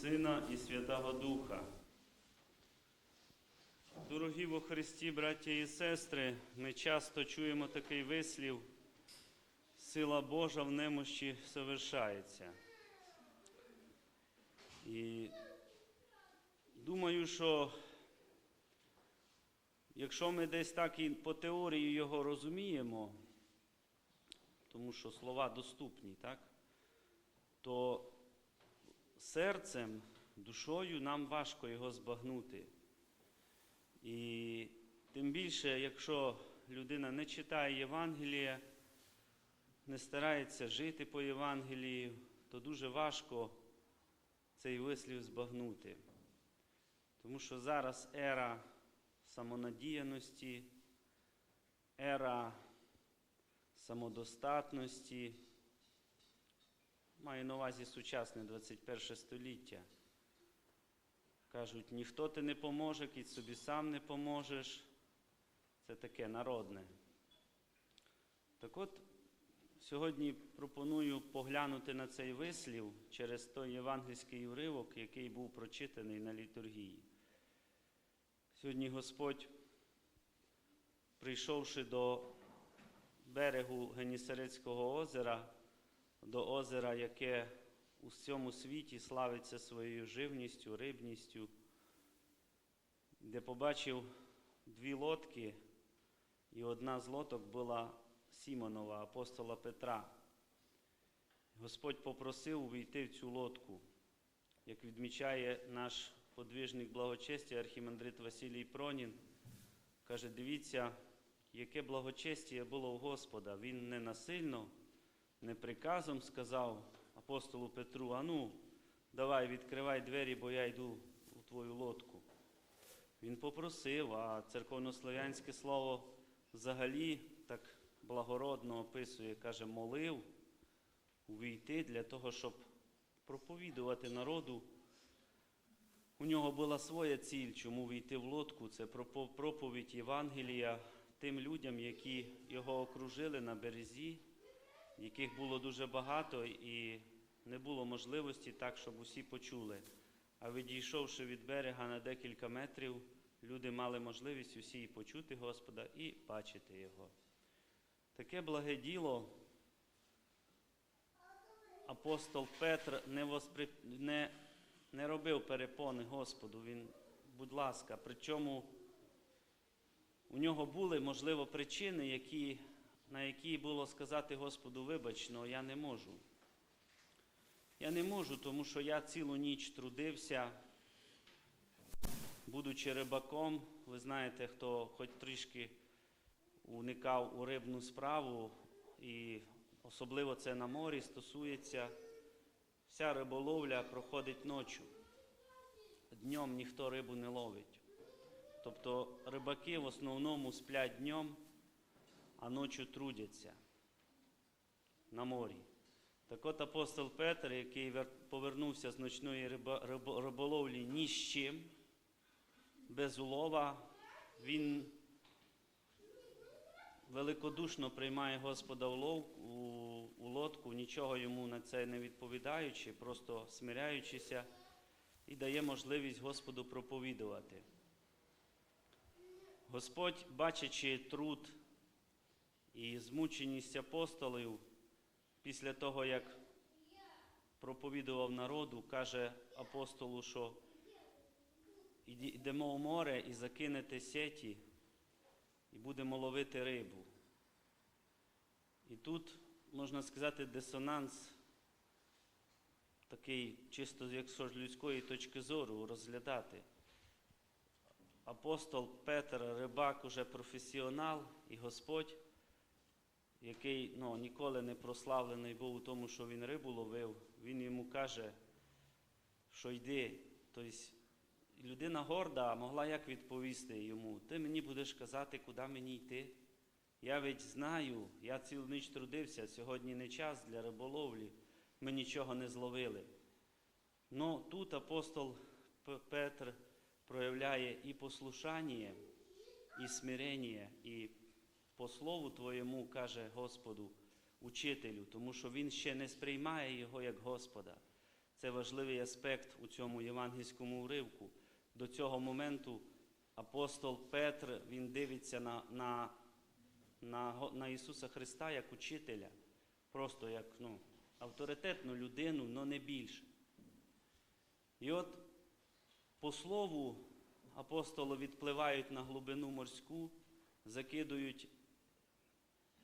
Сина і Святого Духа. Дорогі во Христі, браття і сестри, ми часто чуємо такий вислів, сила Божа в немощі совершається. І думаю, що якщо ми десь так і по теорії його розуміємо, тому що слова доступні, так? то серцем, душою нам важко його збагнути. І тим більше, якщо людина не читає Євангелія, не старається жити по Євангелію, то дуже важко цей вислів збагнути. Тому що зараз ера самонадіяності, ера самодостатності, маю на увазі сучасне 21 століття. Кажуть, ніхто ти не поможе, кіт собі сам не поможеш. Це таке народне. Так от, сьогодні пропоную поглянути на цей вислів через той євангельський уривок, який був прочитаний на літургії. Сьогодні Господь, прийшовши до берегу Генісарецького озера, до озера, яке у всьому світі славиться своєю живністю, рибністю, де побачив дві лодки, і одна з лодок була Сімонова, апостола Петра. Господь попросив увійти в цю лодку, як відмічає наш подвижник благочестя архімандрит Василій Пронін, каже: дивіться, яке благочестя було у Господа. Він не насильно, не приказом сказав апостолу Петру, ану, давай відкривай двері, бо я йду у твою лодку. Він попросив, а церковнослов'янське слово взагалі так благородно описує, каже, молив увійти для того, щоб проповідувати народу. У нього була своя ціль, чому війти в лодку. Це проповідь Євангелія тим людям, які його окружили на березі, яких було дуже багато, і не було можливості так, щоб усі почули. А відійшовши від берега на декілька метрів, люди мали можливість усі і почути Господа і бачити Його. Таке благе діло апостол Петр не, воспри... не, не робив перепони Господу. Він, будь ласка, причому у нього були, можливо, причини, які, на які було сказати Господу, вибач, але я не можу. Я не можу, тому що я цілу ніч трудився, будучи рибаком, ви знаєте, хто хоч трішки уникав у рибну справу, і особливо це на морі стосується, вся риболовля проходить ночі. Днем ніхто рибу не ловить. Тобто рибаки в основному сплять днем, а ночі трудяться на морі. Так от апостол Петр, який повернувся з ночної риболовлі ні з чим, без улова, він великодушно приймає Господа у, у лодку, нічого йому на це не відповідаючи, просто смиряючися, і дає можливість Господу проповідувати. Господь, бачачи труд і змученість апостолів, після того, як проповідував народу, каже апостолу, що йдемо в море і закинете сеті, і будемо ловити рибу. І тут, можна сказати, дисонанс такий, чисто якщо з людської точки зору розглядати. Апостол Петр, рибак, уже професіонал, і Господь який ну, ніколи не прославлений був у тому, що він рибу ловив, він йому каже, що йди. Тобто людина горда могла як відповісти йому, ти мені будеш казати, куди мені йти. Я ведь знаю, я цілу ніч трудився, сьогодні не час для риболовлі, ми нічого не зловили. Ну тут апостол Петр проявляє і послушання, і смирення, і по слову Твоєму каже Господу, учителю, тому що Він ще не сприймає Його як Господа. Це важливий аспект у цьому євангельському уривку. До цього моменту апостол Петр він дивиться на, на, на, на Ісуса Христа як учителя, просто як ну, авторитетну людину, але не більше. І от по слову апостоли відпливають на глибину морську, закидують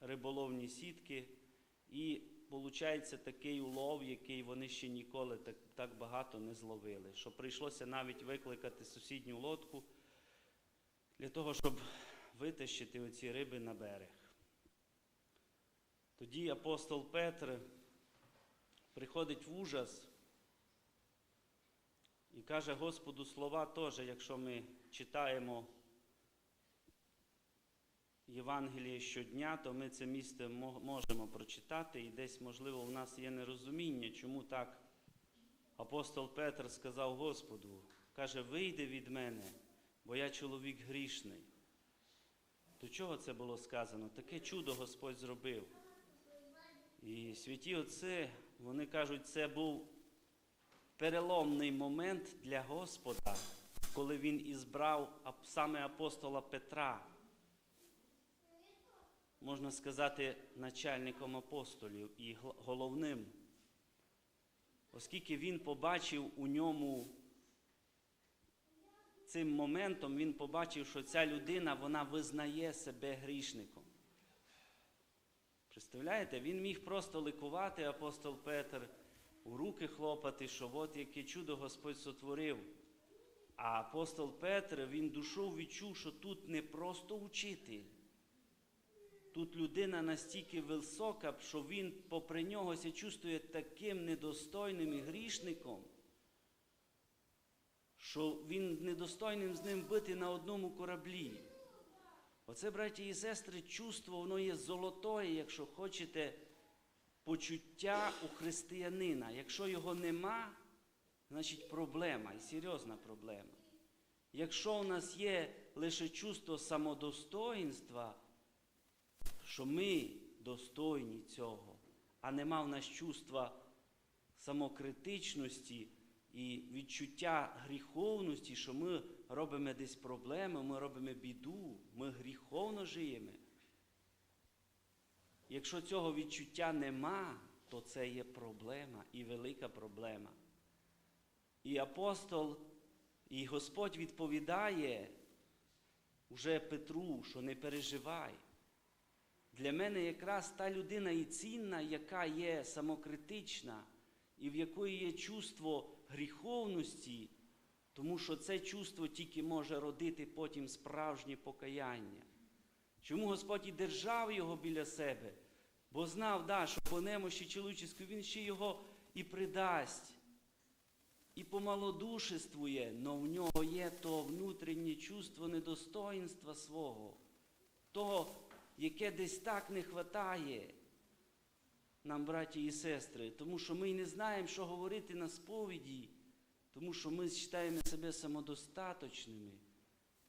риболовні сітки, і виходить такий улов, який вони ще ніколи так, так багато не зловили. Що прийшлося навіть викликати сусідню лодку для того, щоб витащити оці риби на берег. Тоді апостол Петр приходить в ужас і каже Господу слова теж, якщо ми читаємо Євангеліє щодня, то ми це місце можемо прочитати, і десь, можливо, в нас є нерозуміння, чому так апостол Петр сказав Господу, каже, вийди від мене, бо я чоловік грішний. До чого це було сказано? Таке чудо Господь зробив. І святі отці, вони кажуть, це був переломний момент для Господа, коли він ізбрав саме апостола Петра, можна сказати, начальником апостолів і головним, оскільки він побачив у ньому цим моментом, він побачив, що ця людина вона визнає себе грішником. Представляєте, він міг просто ликувати апостол Петр, у руки хлопати, що от яке чудо Господь сотворив. А апостол Петр, він душою відчув, що тут не просто учитель. Тут людина настільки висока, що він попри нього ся чувствує таким недостойним і грішником, що він недостойним з ним бити на одному кораблі. Оце, браті і сестри, чувство, воно є золотое, якщо хочете, почуття у християнина. Якщо його нема, значить проблема і серйозна проблема. Якщо у нас є лише чувство самодостоїнства, що ми достойні цього, а нема в нас чувства самокритичності і відчуття гріховності, що ми робимо десь проблеми, ми робимо біду, ми гріховно живемо. Якщо цього відчуття нема, то це є проблема і велика проблема. І апостол, і Господь відповідає уже Петру, що не переживай. Для мене якраз та людина і цінна, яка є самокритична, і в якої є чувство гріховності, тому що це чувство тільки може родити потім справжнє покаяння. Чому Господь і держав його біля себе? Бо знав, да, що по немощі чоловічської він ще його і придасть, і помалодушествує, но в нього є то внутрішнє чувство недостоїнства свого, того, яке десь так не хватає нам, браті і сестри, тому що ми не знаємо, що говорити на сповіді, тому що ми вважаємо себе самодостаточними,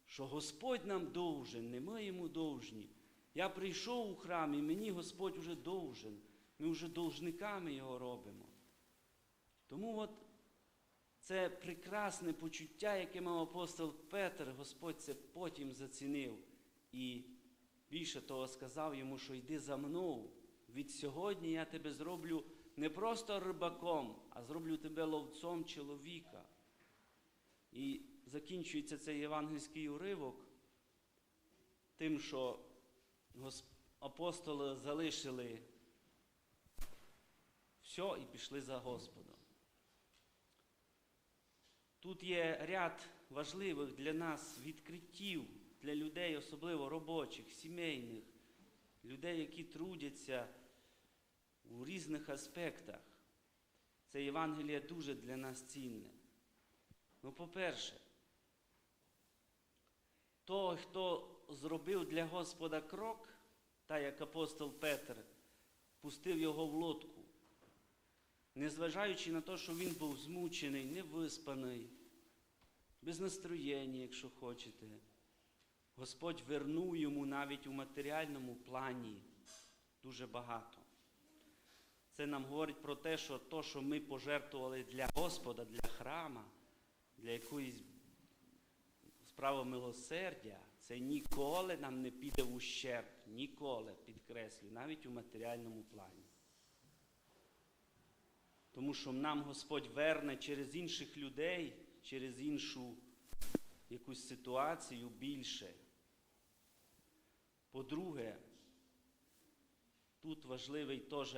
що Господь нам довжен, не ми йому довжні. Я прийшов у храм, і мені Господь вже довжен. Ми вже довжниками його робимо. Тому от це прекрасне почуття, яке мав апостол Петр, Господь це потім зацінив. І більше того сказав йому, що йди за мною. Від сьогодні я тебе зроблю не просто рибаком, а зроблю тебе ловцом чоловіка. І закінчується цей євангельський уривок тим, що апостоли залишили все і пішли за Господом. Тут є ряд важливих для нас відкриттів, для людей, особливо робочих, сімейних, людей, які трудяться у різних аспектах. Це Євангеліє дуже для нас цінне. Ну, по-перше, той, хто зробив для Господа крок, так як апостол Петр, пустив його в лодку, незважаючи на те, що він був змучений, невиспаний, без настроєння, якщо хочете. Господь вернув йому навіть у матеріальному плані дуже багато. Це нам говорить про те, що то, що ми пожертвували для Господа, для храма, для якоїсь справи милосердя, це ніколи нам не піде в ущерб, ніколи, підкреслю, навіть у матеріальному плані. Тому що нам Господь верне через інших людей, через іншу якусь ситуацію більше. По-друге, тут важливий теж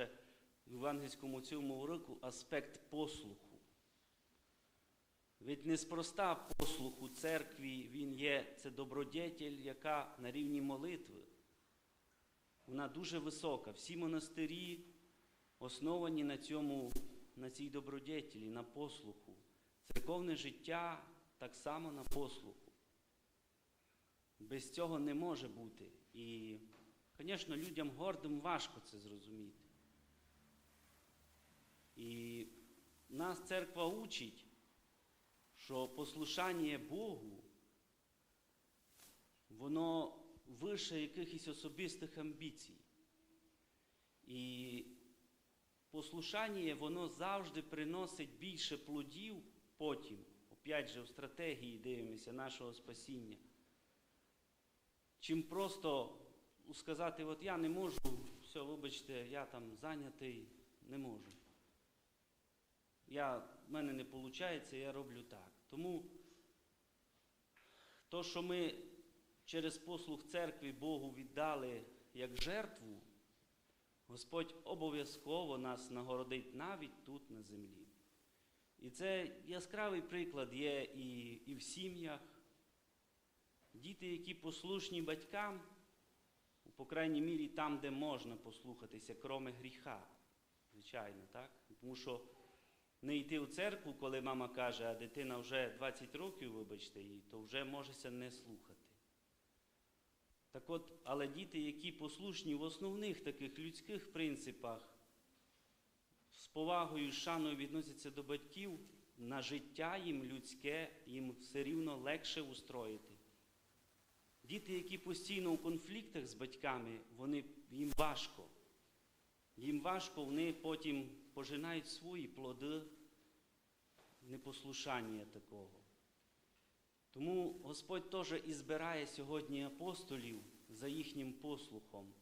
в євангельському цьому уроку аспект послуху. Ведь неспроста послух у церкві він є це добродетель, яка на рівні молитви. Вона дуже висока. Всі монастирі основані на цьому, на цій добродетелі, на послуху. Церковне життя так само на послуху. Без цього не може бути. І, звісно, людям гордим важко це зрозуміти. І нас церква учить, що послушання Богу, воно вище якихось особистих амбіцій. І послушання, воно завжди приносить більше плодів потім, опять же, в стратегії дивимося нашого спасіння. Чим просто сказати, от я не можу, все, вибачте, я там зайнятий, не можу. Я, в мене не виходить, я роблю так. Тому то, що ми через послуг церкві Богу віддали як жертву, Господь обов'язково нас нагородить навіть тут на землі. І це яскравий приклад є і, і в сім'ях. Діти, які послушні батькам, по крайній мірі там, де можна послухатися, кроме гріха. Звичайно, так? Тому що не йти в церкву, коли мама каже, а дитина вже 20 років, вибачте їй, то вже можеся не слухати. Так от, але діти, які послушні в основних таких людських принципах, з повагою, з шаною відносяться до батьків, на життя їм людське, їм все рівно легше устроїти. Діти, які постійно у конфліктах з батьками, вони, їм важко. Їм важко, вони потім пожинають свої плоди непослушання такого. Тому Господь теж і збирає сьогодні апостолів за їхнім послухом.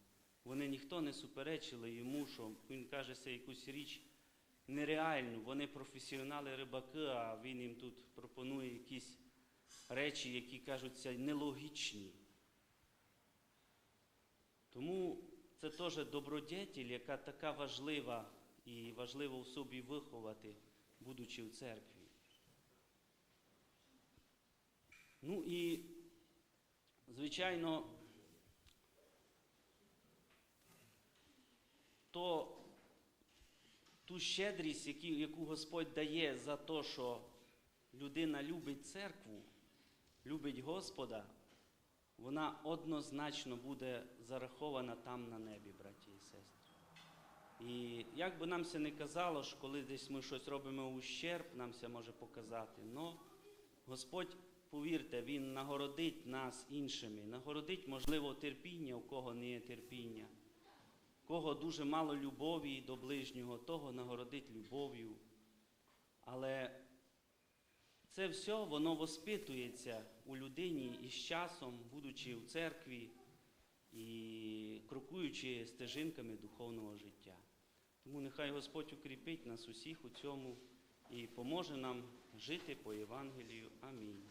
Вони ніхто не суперечили йому, що він каже це якусь річ нереальну. Вони професіонали рибаки, а він їм тут пропонує якісь речі, які кажуться нелогічні. Тому це теж добродетель, яка така важлива і важливо в собі виховати, будучи в церкві. Ну і, звичайно, то ту щедрість, яку Господь дає за те, що людина любить церкву, любить Господа, вона однозначно буде зарахована там на небі, браті і сестри. І як би нам це не казало, що коли десь ми щось робимо ущерб, нам це може показати. Но Господь, повірте, Він нагородить нас іншими, нагородить, можливо, терпіння, у кого не є терпіння, у кого дуже мало любові до ближнього, того нагородить любов'ю. Але це все воно воспитується у людині із часом, будучи в церкві і крокуючи стежинками духовного життя. Тому нехай Господь укріпить нас усіх у цьому і поможе нам жити по Євангелію. Амінь.